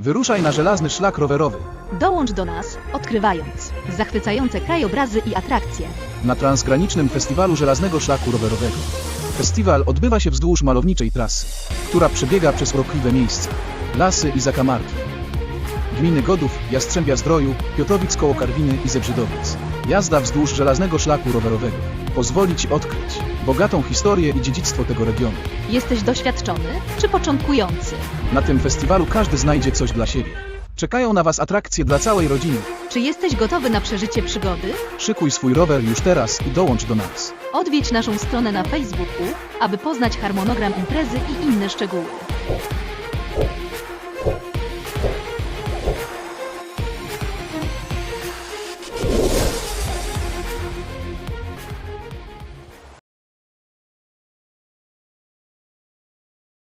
Wyruszaj na żelazny szlak rowerowy. Dołącz do nas, odkrywając zachwycające krajobrazy i atrakcje. na transgranicznym festiwalu Żelaznego Szlaku Rowerowego. Festiwal odbywa się wzdłuż malowniczej trasy, która przebiega przez urokliwe miejsca, lasy i zakamarki. Gminy Godów, Jastrzębia Zdroju, Piotrowic koło Karwiny i Zebrzydowiec. Jazda wzdłuż Żelaznego Szlaku Rowerowego pozwoli Ci odkryć bogatą historię i dziedzictwo tego regionu. Jesteś doświadczony czy początkujący? Na tym festiwalu każdy znajdzie coś dla siebie. Czekają na Was atrakcje dla całej rodziny. Czy jesteś gotowy na przeżycie przygody? Szykuj swój rower już teraz i dołącz do nas. Odwiedź naszą stronę na Facebooku, aby poznać harmonogram imprezy i inne szczegóły.